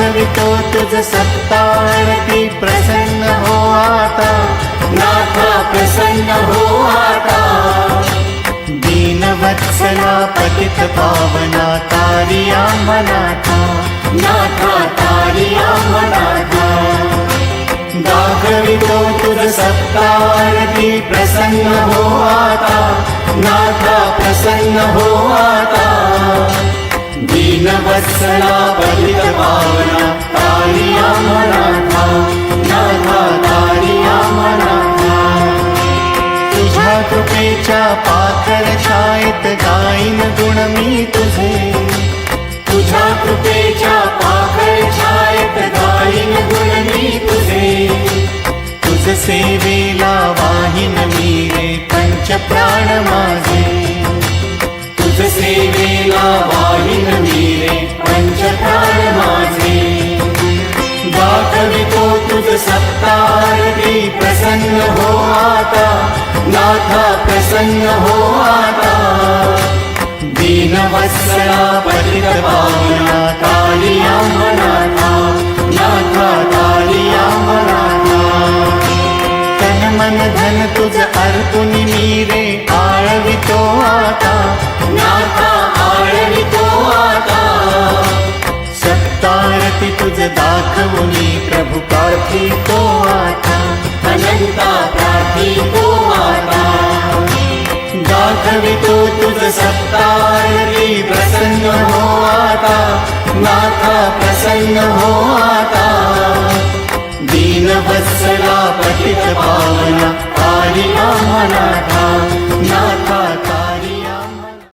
तुझ सत्तारती प्रसन्न हो आता। नाथा प्रसन्न हो आता। दीनवत्सला पतित पावना तारिया मनाथा। नाथा तारिया मनाथा। दाखवितो तुझ सत्तारती प्रसन्न हो आता। नाथा प्रसन्न हो आता दीनवत्सला बलित पावना कालिया मनाथा नाथा कालिया मनाथा तुझ्या कृपेच्या पाखर छायेत गाईन गुण मी तुझे तुझ्या कृपेच्या पाखर छायत गाईन गुण मी तुझे तुझ सेवेला वाहिन मी रे पंच प्राण माझे. सत्तारती प्रसन्न हो आता नाथा प्रसन्न हो आता। दीनवत्सला पतित ी प्रभु काता अनन्ता तुझ सत्तारी प्रसन्न हो आता। नाथा प्रसन्न हाता दीन बस् वा पथित